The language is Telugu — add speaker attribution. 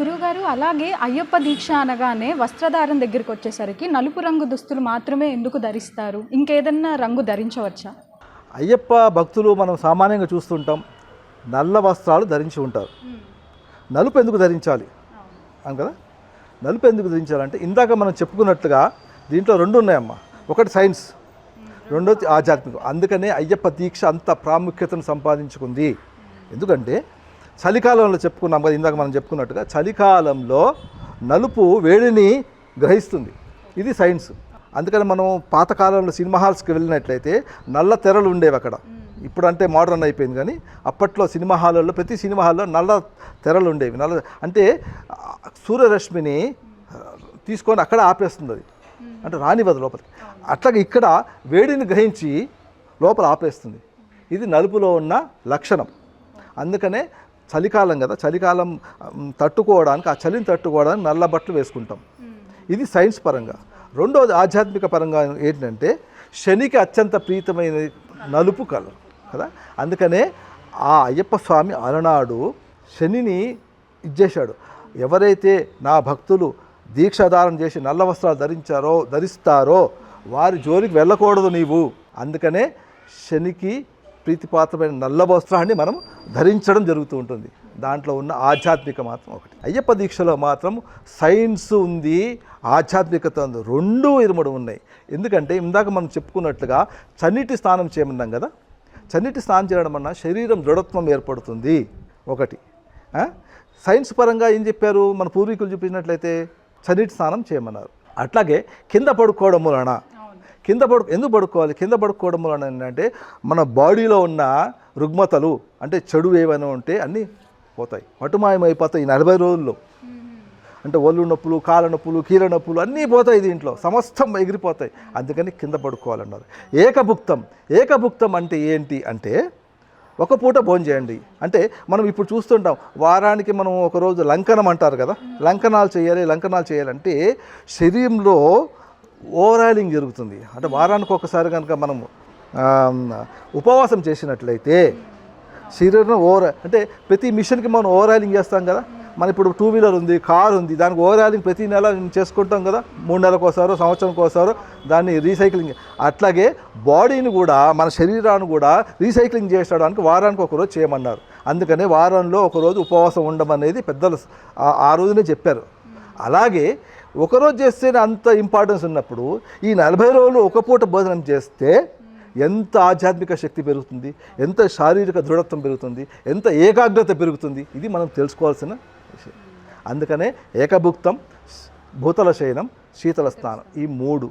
Speaker 1: అలాగే అయ్యప్ప దీక్ష అనగానే వస్త్రధారణ దగ్గరికి వచ్చేసరికి నలుపు రంగు దుస్తులు మాత్రమే ఎందుకు ధరిస్తారు? ఇంకేదన్నా రంగు ధరించవచ్చా?
Speaker 2: అయ్యప్ప భక్తులు మనం సామాన్యంగా చూస్తుంటాం నల్ల వస్త్రాలు ధరించి ఉంటారు. నలుపు ఎందుకు ధరించాలి? అవును. కదా? నలుపు ఎందుకు ధరించాలంటే ఇందాక మనం చెప్పుకున్నట్లుగా దీంట్లో రెండు ఉన్నాయమ్మా. ఒకటి సైన్స్ రెండోది ఆధ్యాత్మికం. అందుకనే అయ్యప్ప దీక్ష అంత ప్రాముఖ్యతను సంపాదించుకుంది. ఎందుకంటే చలికాలంలో చెప్పుకున్నాం కదా ఇందాక మనం చెప్పుకున్నట్టుగా చలికాలంలో నలుపు వేడిని గ్రహిస్తుంది. ఇది సైన్స్. అందుకని మనం పాతకాలంలో సినిమా హాల్స్కి వెళ్ళినట్లయితే నల్ల తెరలు ఉండేవి అక్కడ. ఇప్పుడు అంటే మోడర్న్ అయిపోయింది కానీ అప్పట్లో సినిమా హాల్లో ప్రతి సినిమా హాల్లో నల్ల తెరలు ఉండేవి. నల్ల అంటే సూర్యరశ్మిని తీసుకొని అక్కడ ఆపేస్తుంది అది. అంటే రానివ్వదు లోపలికి. అట్లాగే ఇక్కడ వేడిని గ్రహించి లోపల ఆపేస్తుంది. ఇది నలుపులో ఉన్న లక్షణం. అందుకనే చలికాలం కదా చలికాలం తట్టుకోవడానికి ఆ చలిని తట్టుకోవడానికి నల్ల బట్టలు వేసుకుంటాం. ఇది సైన్స్ పరంగా. రెండోది ఆధ్యాత్మిక పరంగా ఏంటంటే శనికి అత్యంత ప్రీతమైన నలుపు కలర్ కదా. అందుకనే ఆ అయ్యప్ప స్వామి అలనాడు శనిని ఇచ్చేశాడు ఎవరైతే నా భక్తులు దీక్షాధారం చేసి నల్ల వస్త్రాలు ధరించారో ధరిస్తారో వారి జోలికి వెళ్ళకూడదు నీవు. అందుకనే శనికి ప్రీతిపాత్రమైన నల్ల వస్త్రాన్ని మనం ధరించడం జరుగుతూ ఉంటుంది. దాంట్లో ఉన్న ఆధ్యాత్మిక మాత్రం ఒకటి. అయ్యప్ప దీక్షలో మాత్రం సైన్స్ ఉంది ఆధ్యాత్మికత ఉంది రెండు ఇరుముడు ఉన్నాయి. ఎందుకంటే ఇందాక మనం చెప్పుకున్నట్లుగా చన్నీటి స్నానం చేయమన్నాం కదా? చన్నీటి స్నానం చేయడం వలన శరీరం దృఢత్వం ఏర్పడుతుంది. ఒకటి. సైన్స్ పరంగా ఏం చెప్పారు? మన పూర్వీకులు చూపించినట్లయితే చన్నీటి స్నానం చేయమన్నారు. అట్లాగే కింద పడుకోవడం వలన కింద పడు ఎందుకు పడుకోవాలి? కింద పడుకోవడం వలన ఏంటంటే మన బాడీలో ఉన్న రుగ్మతలు అంటే చెడు ఏమైనా ఉంటే అన్నీ పోతాయి. మటుమాయమైపోతాయి ఈ నలభై రోజుల్లో. అంటే ఒళ్ళు నొప్పులు కాళ్ళ నొప్పులు కీళ్ళ నొప్పులు అన్నీ పోతాయి దీంట్లో. సమస్తం ఎగిరిపోతాయి. అందుకని కింద పడుకోవాలన్నారు. ఏకభుక్తం. ఏకభుక్తం అంటే ఏంటి అంటే ఒక పూట భోజనం చేయండి. అంటే మనం ఇప్పుడు చూస్తుంటాం వారానికి మనం ఒకరోజు లంకనం అంటారు కదా? లంకనాలు చేయాలి లంకనాలు చేయాలంటే శరీరంలో ఓవరాలింగ్ జరుగుతుంది. అంటే వారానికి ఒకసారి కనుక మనం ఉపవాసం చేసినట్లయితే శరీరం ఓవర్ అంటే ప్రతి మిషన్కి మనం ఓవరాలింగ్ చేస్తాం కదా. మన ఇప్పుడు టూ వీలర్ ఉంది కార్ ఉంది దానికి ఓవరాలింగ్ ప్రతి నెల చేసుకుంటాం కదా. మూడు నెలలకోసారో ఒకసారో సంవత్సరానికి ఒకసారో దాన్ని రీసైక్లింగ్. అట్లాగే బాడీని కూడా మన శరీరాన్ని కూడా రీసైక్లింగ్ చేయడానికి వారానికి ఒకరోజు చేయమన్నారు. అందుకనే వారంలో ఒకరోజు ఉపవాసం ఉండమనేది పెద్దలు ఆ రోజునే చెప్పారు. అలాగే ఒకరోజు చేస్తేనే అంత ఇంపార్టెన్స్ ఉన్నప్పుడు ఈ నలభై రోజులు ఒక పూట భోజనం చేస్తే ఎంత ఆధ్యాత్మిక శక్తి పెరుగుతుంది ఎంత శారీరక దృఢత్వం పెరుగుతుంది ఎంత ఏకాగ్రత పెరుగుతుంది ఇది మనం తెలుసుకోవాల్సిన విషయం. అందుకనే ఏకభుక్తం భూతల శయనం శీతల స్నానం ఈ మూడు